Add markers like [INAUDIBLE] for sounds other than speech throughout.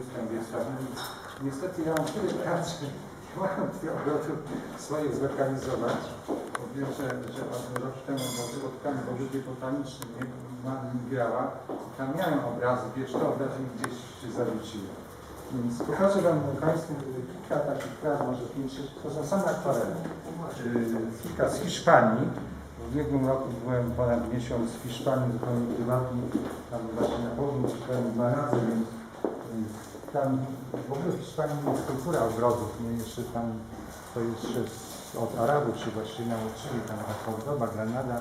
uzyskam Wiesławie. Niestety ja mam tyle pracy, [LAUGHS] nie mogę tych ogrodów swoich zlokalizować. Bo wiem, że, że rok temu bo spotkamy w ogrodzie botanicznym, nie, grała. Tam miałem obrazy, wiesz, te obrazy gdzieś się zawróciły. Więc pokażę Wam Państwu kilka takich prac, może pięć, to są same akwarele. Yy, Kilka z Hiszpanii. W ubiegłym roku byłem ponad miesiąc w Hiszpanii, zupełnie prywatnie, tam właśnie na południu dwa razy, więc yy, tam w ogóle w Hiszpanii jest kultura ogrodów, nie? Jeszcze tam to jeszcze od Arabów się właśnie nauczyli, tam ta Cordoba, Granada,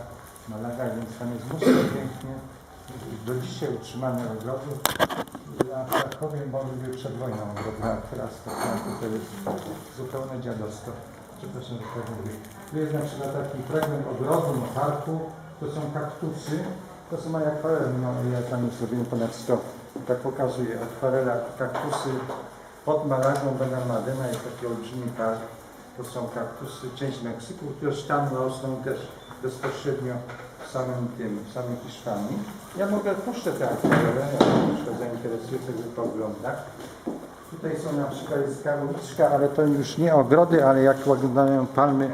Malaga, więc tam jest mnóstwo pięknie, do dzisiaj utrzymane ogrody. Tak powiem, bo lubię przed wojną ogrodna, a teraz to, jest zupełne dziadostwo. Przepraszam, że tak mówię. Tu jest na przykład taki fragment ogrodu, no, parku, to są kaktusy, to są moje akwarele, no ja tam już zrobiłem ponad 100, tak pokazuję, akwarela, kaktusy pod Malagą Benalmadena jest taki olbrzymi park, to są kaktusy, część Meksyku, które tam rosną też bezpośrednio w samym tym, w samej Hiszpanii. Ja mogę puszczę te akwarele, jak na przykład zainteresuje, sobie poogląda. Tutaj są na przykład jest ale to już nie ogrody, ale jak wyglądają palmy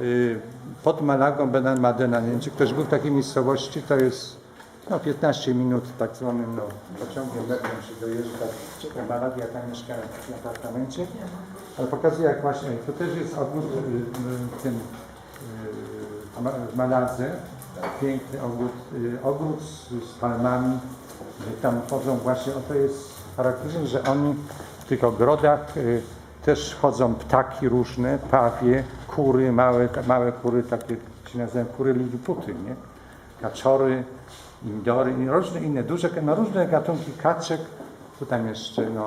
y, pod Malagą Benalmadena. Nie wiem, czy ktoś był w takiej miejscowości, to jest no, 15 minut tak zwanym no, pociągiem metrem się dojeżdża do Malagi, ja tam mieszkałem w apartamencie. Ale pokazuję jak właśnie, to też jest ogród y, y, w tym y, Ma- w Maladze, piękny ogród, y, ogród z, z palmami, tam chodzą właśnie, o to jest charakterystyczne, że oni w tych ogrodach y, też chodzą ptaki różne, pawie, kury, małe, małe kury, takie się nazywają kury liliputy, nie? Kaczory, indory i różne inne, duże, no różne gatunki kaczek, tu tam jeszcze, no